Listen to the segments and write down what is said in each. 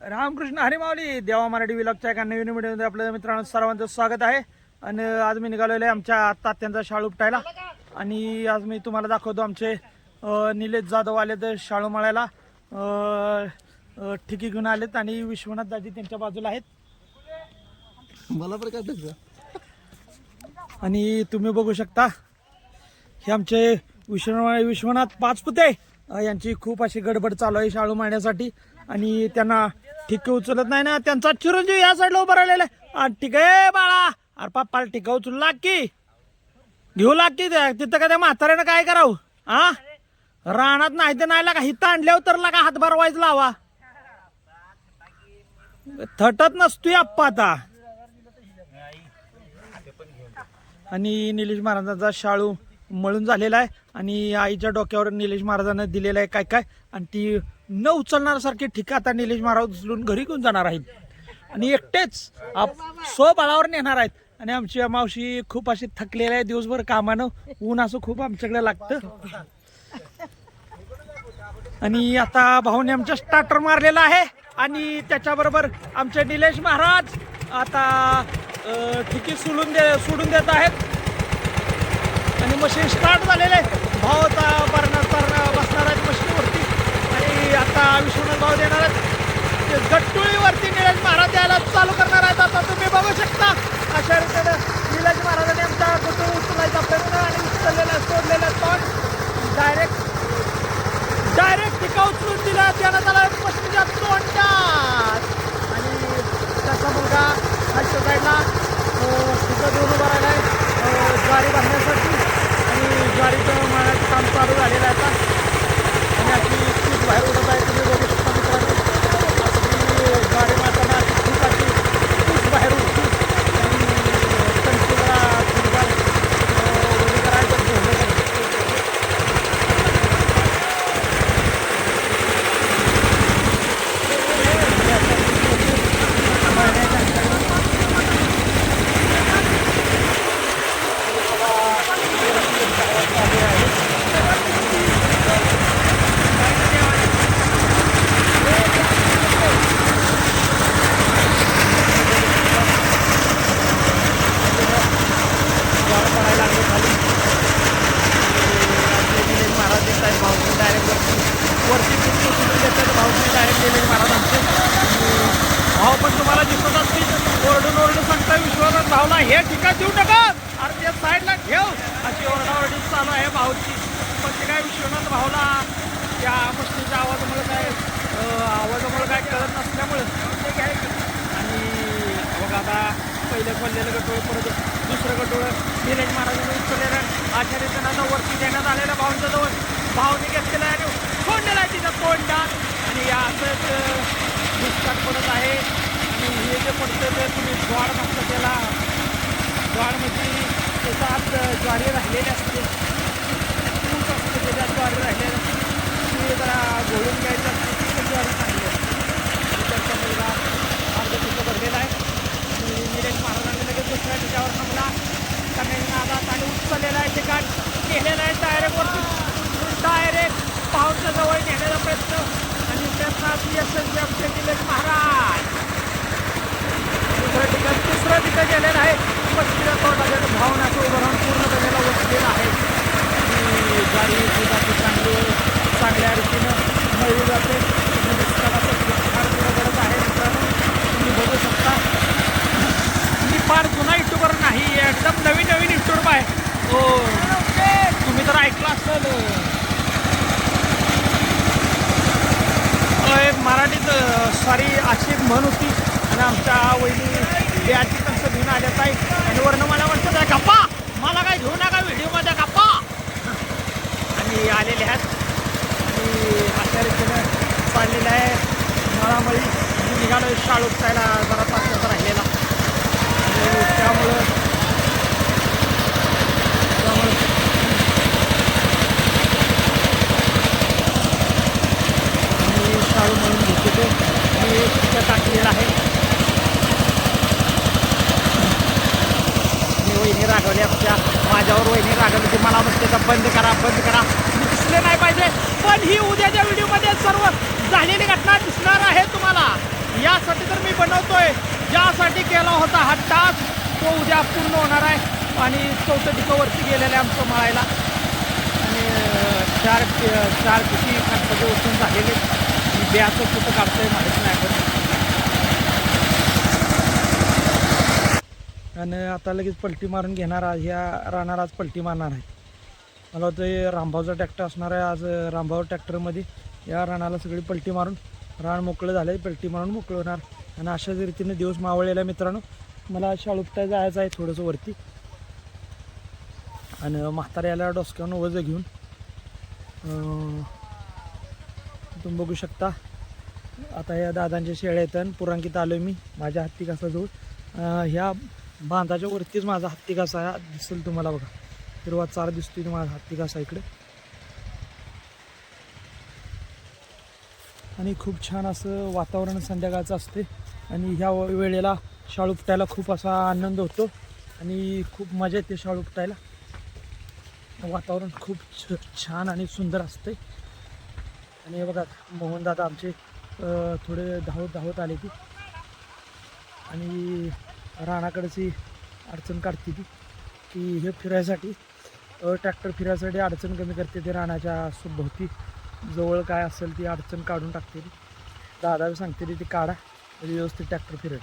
रामकृष्ण हरी माऊली देवा मराठी विलॉगच्या एका नवीन व्हिडिओमध्ये आपल्या मित्रांनो सर्वांचं स्वागत आहे. आणि आज मी निघालेलो आहे आमच्या तात्यांचा शाळू उपटायला. आणि आज मी तुम्हाला दाखवतो आमचे निलेश जाधव आले तर शाळू मळायला. ठिकी घेऊन आलेत आणि विश्वनाथ दाजी त्यांच्या बाजूला आहेत. मला पण काय आणि तुम्ही बघू शकता हे आमचे विश्वनाथ विश्वनाथ पाचपुते अं, यांची खूप अशी गडबड चालू आहे शाळू मांडण्यासाठी आणि त्यांना ठिक उचलत नाही ना त्यांचा चिरंजीव या साईडला उभा राहिलेला आहे. आणि ठीक आहे बाळा. अरे पप्पा ठिका उचलू लाग की. घेऊ लाग की तिथं का त्या म्हाताऱ्यानं काय करावं? हा रानात नाही तर नाही लागा हिथं आणल्यावर तर लागा हातभार व्हायच लावा. थटत नसतोय आप्पा आता. आणि निलेश महाराजांचा शाळू मळून झालेला आहे. आणि आईच्या डोक्यावर निलेश महाराजांना दिलेला आहे काय काय. आणि ती न उचलणाऱ्यासारखी ठिका आता निलेश महाराज उचलून घरी घेऊन जाणार आहेत. आणि एकटेच आप स्वबळावर नेणार आहेत. आणि आमची मावशी खूप अशी थकलेली आहे दिवसभर कामानं. ऊन असं खूप आमच्याकडे लागतं. आणि आता भाऊने आमच्या स्टार्टर मारलेला आहे. आणि त्याच्याबरोबर आमचे निलेश महाराज आता अ, ठिकी सोडून दे सोडून देत आहेत. आणि मशीन स्टार्ट झालेले आहे भाऊ आता बरणार बरणार बसणार आहेत मशीनवरती आणि आता विश्वनाथ भाऊ देणार आहेत ते गट्टुळीवरती निलज महाराज यायला चालू करणार आहेत. आता तुम्ही बघू शकता. अशा रीतीने निलज महाराजांनी आमच्या गट्टुळी उचलायचा प्रयत्न आणि उचललेला सोडलेला पण डायरेक्ट डायरेक्ट टिका उचलून दिला. त्यानं त्याला पश्चिमच्या तोंडात. आणि त्याचा मुलगा खालच्या साईडला तिथं देऊन उभा राहिला आहे ज्वारी बांधण्यासाठी. आणि ज्वारीचं मारण्याचं काम चालू झालेलं आहे आता. आणि अशी बाहेर उडत आहे. तुम्ही बघू शकता मित्रांनो अशी ज्वारी मारताना अशी खूप अशी पीठ बाहेर उडते आणि कणकी जरा थोडीफार अं, ओली करायचं ठेवलं पाहिजे वाढ पडायला लागली खाली निलेश महाराज देत आहेत भाऊजी डायरेक्ट वरती वरती खूप उचलून देतात भाऊजी डायरेक्ट निलेश महाराज आमचे आणि भाऊ पण तुम्हाला दिसत असतील ओरडून ओरडून सांगताय विश्वनाथ भाऊला हे ठिकाण देऊ नका अरे त्या साईडला ठेव अशी ओरडाओरडी चालू आहे भाऊची. पण ते काय विश्वनाथ भाऊला त्या मशीनच्या आवाजामुळे काय आवाजामुळे काय कळत नसल्यामुळे आणि मग आता पहिलं खोललेलं गटोळं परत दुसरं गटोळ निलेश महाराजांनी उचललेलं आचार्य त्यांना वरती देण्यात आलेलं भाऊंच्या जवळ. भाऊने घेतलेलं आहे आणि सोडलेलं आहे तिथं तोंडात. आणि या असंच दुष्काळ पडत आहे. आणि हे जे पडतं ते तुम्ही द्वाड म्हणता त्याला. द्वाडमध्ये त्याचा आत ज्वारी राहिलेली असते खूप असते त्याच्यात ज्वारी राहिलेलं ते जरा घोळून घ्यायचं असते ती पण ज्वारी चांगली असते त्याचा मुलगा अर्ध तिथं भरलेला आहे आणि निलेश महाराजांनी लगेच दुसऱ्या त्याच्यावर थांबला त्याने नादात आणि उचललेला आहे ठिकाण नेलेलं आहे डायरेक्ट वरती डायरेक्ट पावसा जवळ नेण्याचा प्रयत्न आणि त्यात यशस्वी आमचे निलेश महाराज दुसरं ठिकाण तिसरं ठिकाण गेलेलं आहे पश्चिम तोंडाच्या भावनाचं उदाहरण पूर्णपणे वसलेलं आहे. की गाडी दुधाची चांगली चांगल्या रीतीनं मळली जाते. फार गरज आहे मित्रांनो. तुम्ही बघू शकता. मी फार जुना युट्यूबर नाही एकदम नवीन नवीन युट्यूब आहे. हो तुम्ही तर ऐकलं असेल. एक मराठीत सॉरी अशी म्हण होती. आणि आमच्या वहिनी बियाची कसं घेऊन आल्यात आहे आणि वर्ण मला म्हणतात आहे गप्पा मला काय घेऊ नका व्हिडिओमध्ये गप्पा आणि आलेले आहेत. आणि अशा रीतीनं चाललेलं आहे. मळामळी मी निघालो शाळू उठायला जरा तासाचा राहिलेला. त्यामुळं त्यामुळं शाळू म्हणून घेतो ते मी तिथं टाकलेलं आहे. मी वहिनी रागवली आमच्या माझ्यावर वहिनी रागवली की मला म्हणते का बंद करा बंद करा. दिसले नाही पाहिजे. पण ही उद्याच्या व्हिडिओमध्ये सर्व झालेली घटना दिसणार आहे तुम्हाला. ज्यासाठी केला होता हा टास्क तो उद्या पूर्ण होणार आहे. आणि चौथं टिकोवरती गेलेलं आहे आमचं मळायला. आणि चार चार किती खर्चाचे उचलून झालेले. आणि बियाचं कुठं काढतंय माहीत नाही. पण आणि आता लगेच पलटी मारून घेणार आज ह्या राहणार आज पलटी मारणार आहे मला वाटतं रामभावचा रामभाऊचा ट्रॅक्टर असणार आहे आज रामभाऊ ट्रॅक्टरमध्ये या रानाला सगळी पलटी मारून रान मोकळं झालं आहे पलटी मारून मोकळं होणार. आणि अशाच रीतीने दिवस मावळलेला आहे मित्रांनो. मला शाळुपटा जायचं आहे थोडंसं वरती. आणि म्हाताऱ्याला डोसक्यावर डोसक्यानं वजं घेऊन तुम्ही बघू शकता. आता या दादांच्या शेळ्या आहेत आणि पुरांकीत आलो मी माझ्या हत्ती कसा जवळ ह्या बांधाच्या वरतीच माझा हत्ती घासा दिसेल तुम्हाला बघा. हिरवा चार दिसतोय तुम्हाला हत्ती घासा इकडे. आणि खूप छान असं वातावरण संध्याकाळचं असते आणि ह्या वेळेला शाळू उपटायला खूप असा आनंद होतो. आणि खूप मजा येते शाळू उपटायला. वातावरण खूप छ छान आणि सुंदर असते आणि हे बघा मोहनदादा आमचे थोडे धावत धावत आले की आणि रानाकडची अडचण काढते ती की हे फिरायसाठी ट्रॅक्टर फिरायसाठी अडचण कमी करते ते रानाच्या भोवती जवळ काय असेल ती अडचण काढून टाकते ती. दादा सांगते ती ती काढा व्यवस्थित ट्रॅक्टर फिरेल.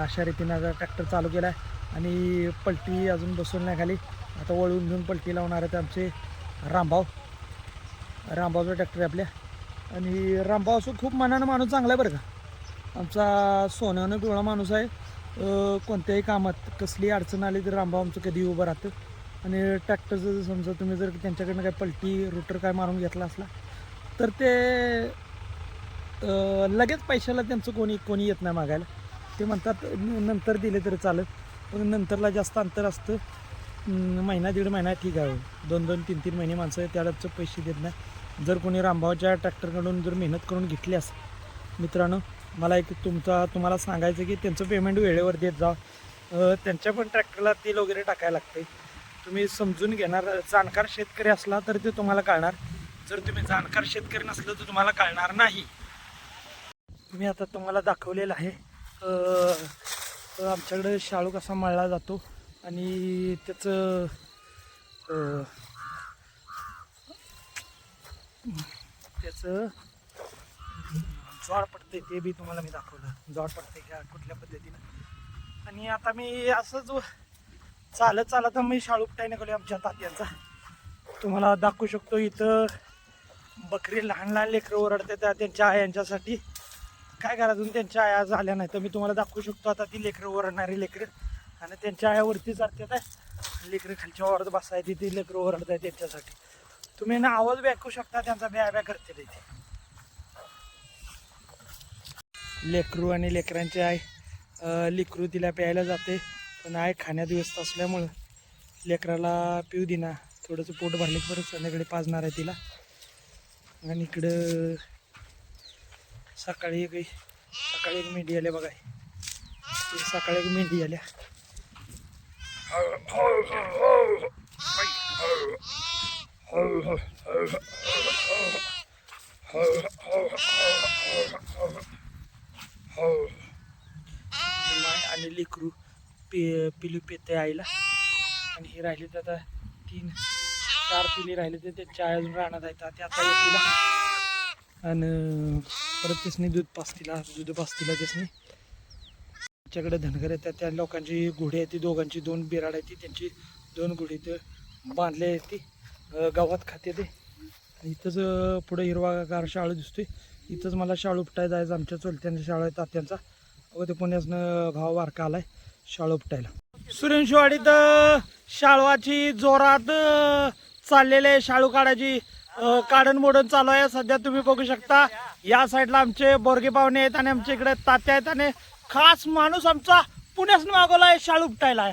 अशा रीतीने आता ट्रॅक्टर चालू केला आहे आणि पलटी अजून बसून नाही खाली. आता वळून घेऊन पलटी लावणार आहेत आमचे रामभाव रामभाऊचा ट्रॅक्टर आहे आपल्या. आणि रामभाव असं खूप मनानं माणूस चांगला आहे बरं का. आमचा सोन्यानं डोळा माणूस आहे. कोणत्याही कामात कसली अडचण आली तर रामभाऊ आमचं कधी उभं राहतं. आणि ट्रॅक्टरचं जर समजा तुम्ही जर त्यांच्याकडनं काय पलटी रुटर काय मारून घेतला असला तर ते लगेच पैशाला त्यांचं कोणी कोणी येत नाही मागायला. ते म्हणतात नंतर दिले तरी चालत पण नंतरला जास्त अंतर असतं. महिना दीड महिना ठीक आहे. दोन दोन तीन तीन महिने माणसं त्यालाच पैसे देत नाही. जर कोणी रामभावच्या ट्रॅक्टरकडून जर मेहनत करून घेतली असं मित्रांनो मला एक तुमचा तुम्हाला सांगायचं की त्यांचं पेमेंट वेळेवर देत जा. त्यांच्या पण ट्रॅक्टरला तेल वगैरे टाकायला लागते तुम्ही समजून घेणार जाणकार शेतकरी असला तर ते तुम्हाला कळणार. जर तुम्ही जाणकार शेतकरी नसलं तर तुम्हाला कळणार नाही. मी आता तुम्हाला दाखवलेलं आहे. तर आमच्याकडे शाळू कसा मळला जातो आणि त्याचं त्याचं जॉड पडते ते बी तुम्हाला मी दाखवलं. जॉड पडते का कुठल्या पद्धतीनं? आणि आता मी असंच व- चालत चालत मी शाळू निघालो आमच्या तात्यांचा. तुम्हाला दाखवू शकतो इथं बकरी लहान लहान लेकरं ओरडते त्या त्यांच्या आयांच्यासाठी. काय घरातून त्यांच्या आया झाल्या नाही तर मी तुम्हाला दाखवू शकतो आता ती लेकरं ओरडणारी लेकरं. आणि त्यांच्या आयावरती जातात आहे लेकरं खालच्या वरत बसायची ती लेकरं ओरडत आहे त्यांच्यासाठी. तुम्ही ना आवाज बी ऐकू शकता त्यांचा ब्या ब्या करते तिथे लेकरू आणि लेकरांचे आई अं, लेकरू तिला प्यायला जाते. पण आहे खाण्यात व्यस्त असल्यामुळं लेकराला पिऊ दिना. थोडंसं पोट भरले की परत संध्याकाळी पाजणार आहे तिला. आणि इकडं सकाळी एक सकाळी एक मेंढी आल्या बघा. ती सकाळी एक मेंढी आल्या. हो माय आणि लेकरू पे पिलू पेते आईला. आणि हे राहिले तर आता तीन चार पिली राहिले ते त्यांच्या आई अजून राहणार आहेत. ते आता येतील आणि परत त्यासनी दूध पाचतीला दूध पाचतीला त्यासनी. आमच्याकडे धनगर येतात त्या लोकांची घोडी आहे ती दोघांची दोन बिराड आहे ती त्यांची दोन घोडी तर बांधले आहेत ती. गावात खाते ते. आणि इथंच पुढे पुढं हिरवागार शाळू दिसतोय. इथंच मला शाळू उपटाय जायचं आमच्या चुलत्यांच्या शाळा आहे तात्यांचा. व ते पुण्यासनं भाव वारका आलाय शाळू उपटायला. सुरेंशवाडीत शाळवाची जोरात चाललेले आहे शाळू काढायची. काढण मोडण चालू आहे सध्या तुम्ही बघू शकता. या साईडला आमचे बोरगे पाहुणे आहेत आणि आमच्या इकडे तात्या आहेत आणि खास माणूस आमचा पुण्यासनं मागवला आहे शाळू उपटायला.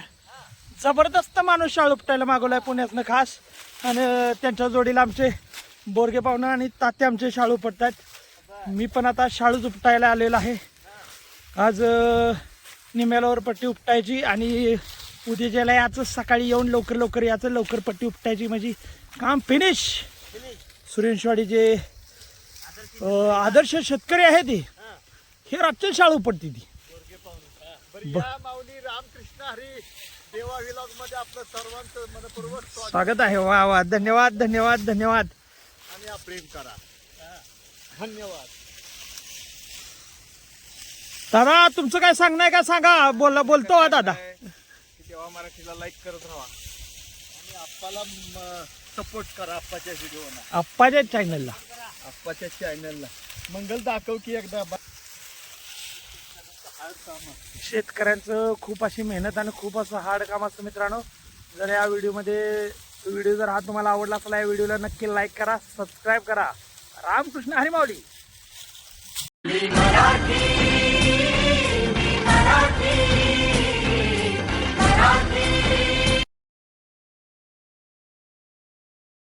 जबरदस्त माणूस शाळू उपटायला मागवला आहे पुण्यासनं खास. आणि त्यांच्या जोडीला आमचे बोरगे पाहुणे आणि तात्या आमचे शाळू उपटतात मी पण आता शाळूच उपटायला आलेलो आहे. आज निम्यालावर पट्टी उपटायची आणि उद्याच्याला याचं सकाळी येऊन लवकर लवकर याचं लवकर पट्टी उपटायची म्हणजे काम फिनिश सुरेशवाडीचे अ, आदर्श शेतकरी आहे ते हे रातच्या शाळू पडती ती. बरं या माऊली रामकृष्ण हरी देवा विलॉगमध्ये आपलं सर्वांचं मनपूर्वक स्वागत. आहे. वा वा. धन्यवाद धन्यवाद धन्यवाद. आणि प्रेम करा. धन्यवाद. दादा तुमचं काय सांगणं आहे का? सांगा. बोला बोलतो हा दादा. देवा मराठीला लाईक करत राहा. आणि आप्पाला सपोर्ट करा आप्पाच्या व्हिडिओना आप्पाच्या चॅनलला आप्पाच्या चॅनलला मंगल दाखव की एकदा शेतकऱ्यांचं खूप अशी मेहनत आणि खूप असं हार्ड काम असतं मित्रांनो. जर या व्हिडिओमध्ये व्हिडिओ जर हा तुम्हाला आवडला असेल या व्हिडिओला नक्की लाईक करा सबस्क्राईब करा. रामकृष्ण हरी माऊली